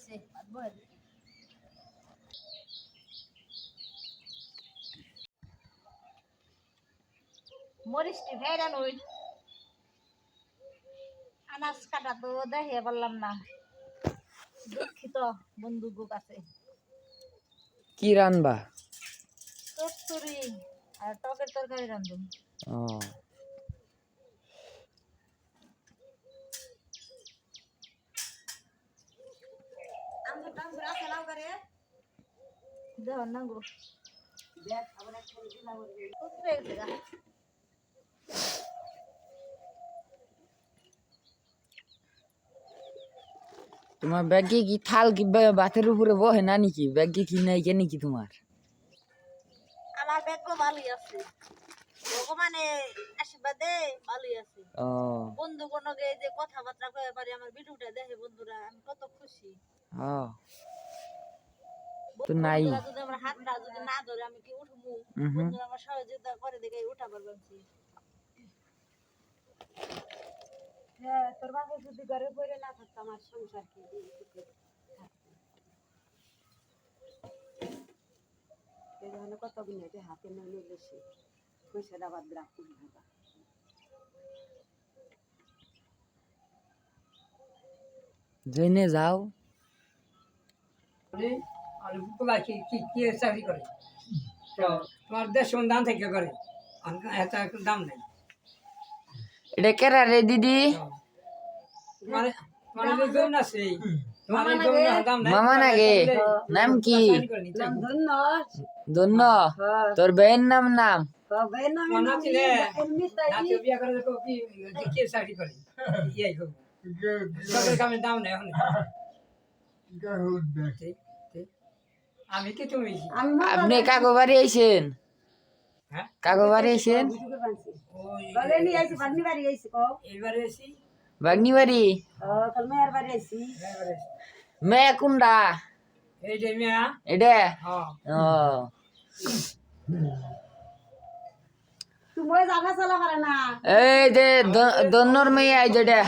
হয়েছে মরিচটি ভেড়ান ওই আনাজ কাটা তো দেখে পারলাম না। দুঃখিত বন্ধুর কাছে কি রানবা? চচ্চড়ি আর টকের তরকারি রান্ধুন ও। দেওয়ার না গো গেছে তোমার ব্যাগে কি থাল কি বাতের উপরে বহে না নাকি? ব্যাগে কি নাই কে নাকি তোমার? আমার ব্যাগও ভালোই আছে। ভগবানে আশীর্বাদে ভালোই আছে। ও। বন্ধু কোনো গে যে কথাবার্তা কয়ে পারি আমার ভিডিওটা দেখে বন্ধুরা আমি কত খুশি। ও। তো নাই। হ্যাঁ কত গুণে হাতে নিয়ে বেশি পয়সা রাখুন ভাবা জেনে যাও। আর কি কি কি চাকরি করে? তো তোমার দেশ দাম থেকে করে? আর দাম নেই। এটা কেরা রে দিদি? তোমার তোমার যে আছে। তোমার এই জমির দাম নাই। মামা নাগে। নাম কি। ধন্য। তোর বেয়ের নাম নাম? কামের দাম নেই। আমি কি তুমি আপনি কাকো বাড়ি আইছেন? হ্যাঁ? বাড়ি আইছেন? আইছি বাড়ি বাড়ি আইছি কো এইবারে এসি বাগনি বাড়ি। মেয়ে মেয়া? এটা? হ্যাঁ। এই যে দন্নর মেয়ে আই যেটা।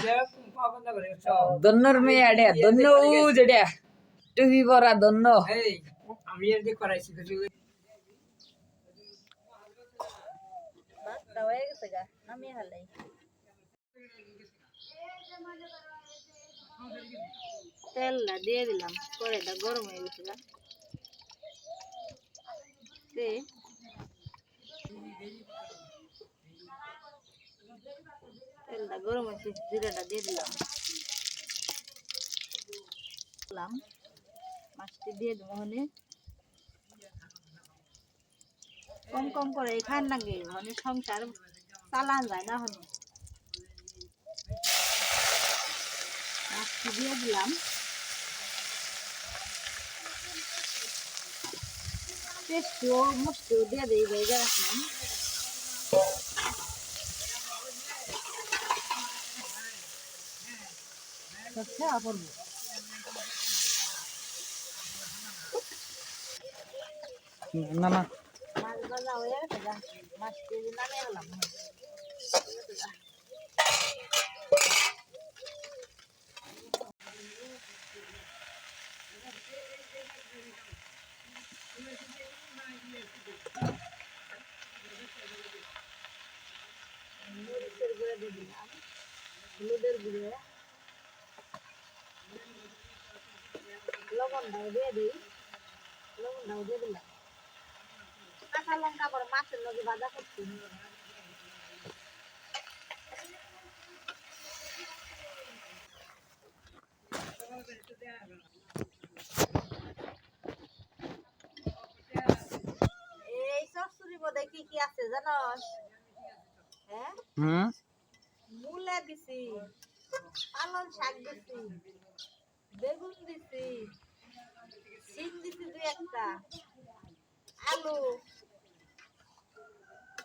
দন্নর মেয়ে দন্ন যেটা। টুপি পরা দন্ন। এই। আমি এর করাইছি কিছু হয়ে গা নামিয়ে হালাই। তেলটা দিয়ে দিলাম, কড়াইটা গরম হয়ে গেছে তেলটা গরম হয়েছে, জিরাটা দিয়ে দিলাম। মাছটি দিয়ে দেবো কম কম করে খান নাগে মানে সংসার চালান যায় না হনে মাছটি দিয়ে দিলাম পেস্টও মুষ্টিও দিয়ে দিই ভেজে রাখলাম আচ্ছা আপন না না মাছ ভাজা হয়ে গেছে গা মাছটি নামিয়ে গেলাম মরিচের গুঁড়ো হলুদের গুঁড়ো দিয়ে দিই। লবণটাও দিয়ে দিলাম। কাঁচা লঙ্কা করে মাছের লগে ভাজা করছি। এই কি কি আছে জানোস? হ্যাঁ? মূলা দিছি পালং শাক দিছি বেগুন দিছি সিম দিছি দুই একটা আলু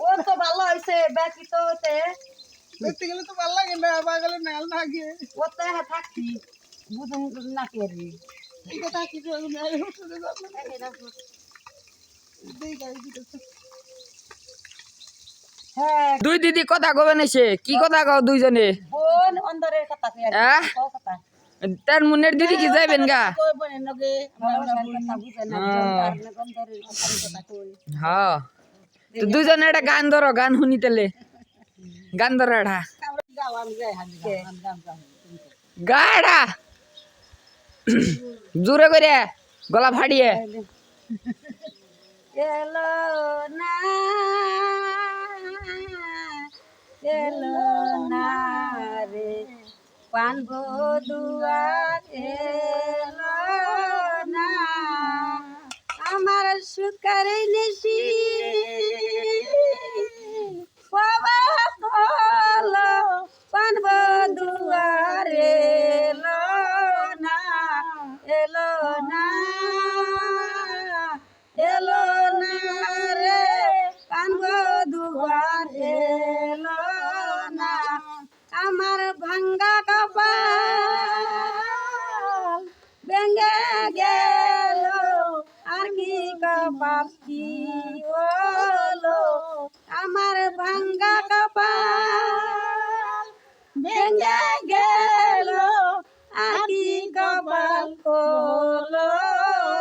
ও তো ভালো হয়েছে বাকি তো ওতে দেখতে গেলে তো ভালো লাগে না বাগালে নাল লাগে। ও তো হ্যাঁ বুঝুন না কে রে। দেই গাই দিতে হ্যাঁ। দুই দিদি কথা কবেন এসে কি কথা কও দুইজনে? বোন অন্দরের কথা কই কথা। তার মনের দিদি কি যাইবেন গা? হ্যাঁ। তো দুজনে একটা গান ধরো গান শুনি তেলে গান ধরো গাম গাড়া। জোরে করে গলা ফাড়িয়ে এলো না এলো না রে। পানব দুয়ার ভেঙে গেল আর কি কপাল হলো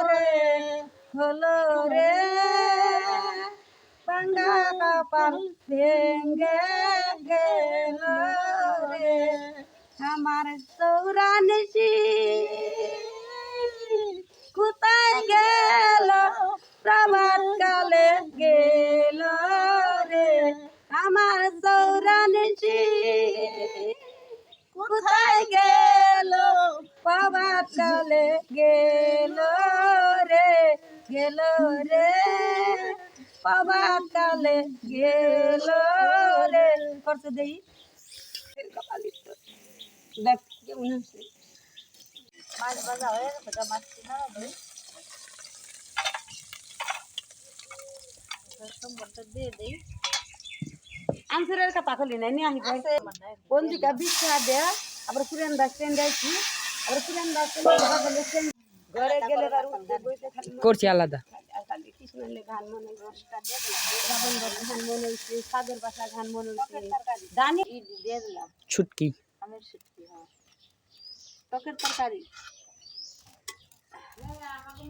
রে হলো রে। ভাঙ্গা কপাল ভেঙে গেল রে, আমার সৌরানসি কোথায় গেল? প্রভাত কালে গেল রে, আমার সৌরানসি কোথায় গেল? প্রভাত কালে গেল রে গেল রে। প্রভাত কালে গেল রে। করতে দেই। দেখ, কেমন হচ্ছে মাছ ভাজা হয়ে গেছে মাছ কিনা হবে? দিয়ে দেই। আনসারের কথা খুলি নাই নিয়ে আসি বন্ধুকা বিচ্ছা দে আবার পুরান দাস ট্রেন যাইছি আবার পুরান দাস ট্রেন ঘরে গেলে আর উঠতে বইতে খালি করছি আলাদা আর খালি কৃষ্ণলে গান মনে রাবণ গান মনে হচ্ছে সাগর বাসা গান মনে হচ্ছে দানি দিয়ে দিলাম ছুটকি আমের শুটকি হ্যাঁ টকের তরকারি তরকারি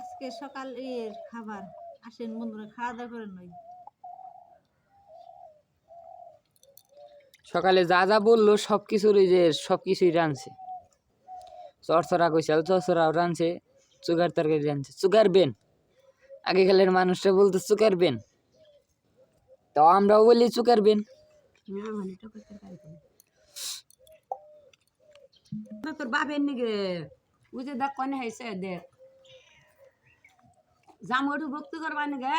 আজকে সকালের খাবার। আসেন বন্ধুরা, খাওয়া দাওয়া করেন নই সকালে যা যা বলল সব কিছুর যে সব কিছুই রানছে চরচরা কইসাল চরচরাও রানছে চুগার তরকারি রানছে চুগার বেন। আগেকালের মানুষরা বলতো চুকারবেন তো আমরাও বলি চুকারবেন তোর বাপের নিকে বুঝে দেখ কনে হয়েছে দেখ জামড়ু ভক্তি করবার নিকে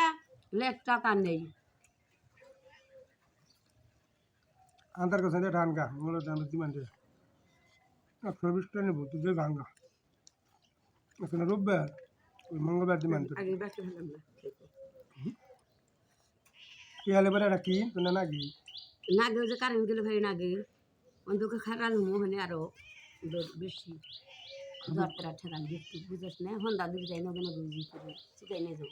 লেট টাকা নেই। আন্তার কথা এটা ধান গা মূলত আমরা দিমান দিয়ে চব্বিশ টনে ভর্তি দিয়ে ধান গা রোববার। মঙ্গলবার দিন মানতো। কি হলে বলে কি তোমরা নাগি? নাগে যে কারেন্ট গেলে ভাই নাগে। অন্ধকে খারাল হুমো হলে আরও। বেশি যাত্রা ঠেরাল দেখতে বুঝাস না। হন্দা দুই যাই নগে নগে বুঝি করে সেটাই নিয়ে যাব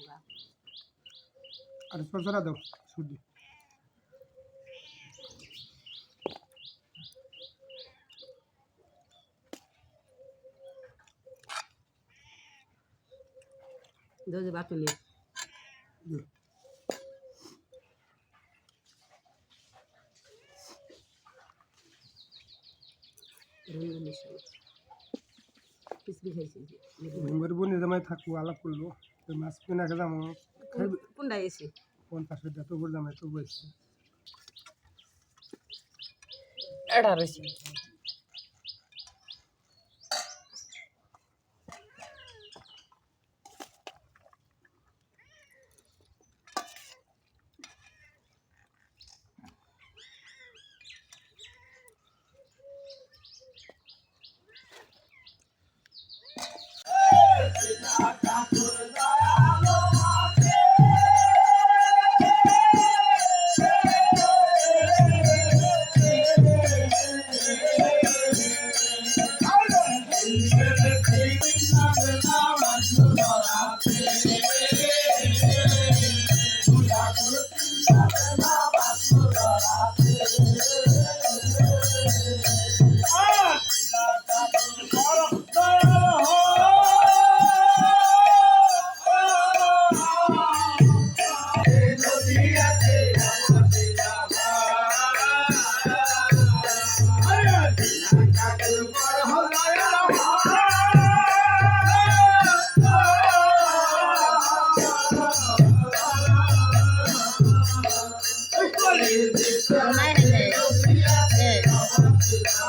আর সরসরা দাও সুদি দোজ বাতুলি ঘুমের বনে জামাই থাকব আলাপ করল মাছ কিনা খেলাম কোনটা এসে? পঞ্চাশ হাজার তবুর জামাই তবু এসে। এটা রয়েছে। Hallelujah.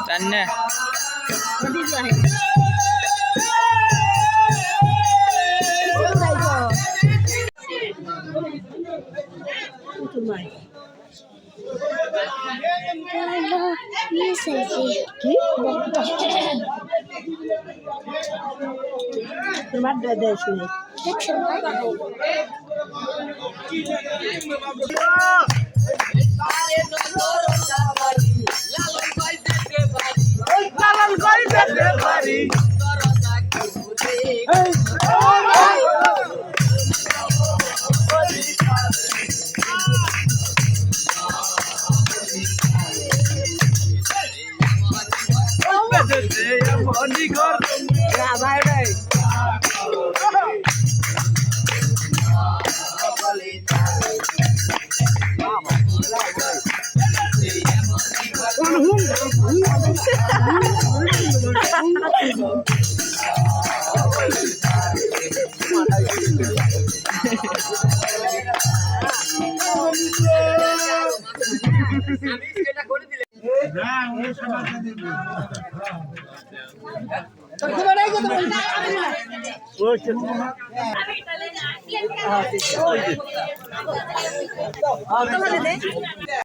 തന്നെ Bye. কি তোমার দেশ নেই লালন কই দেখতে পারি ওকে আচ্ছা। আচ্ছা।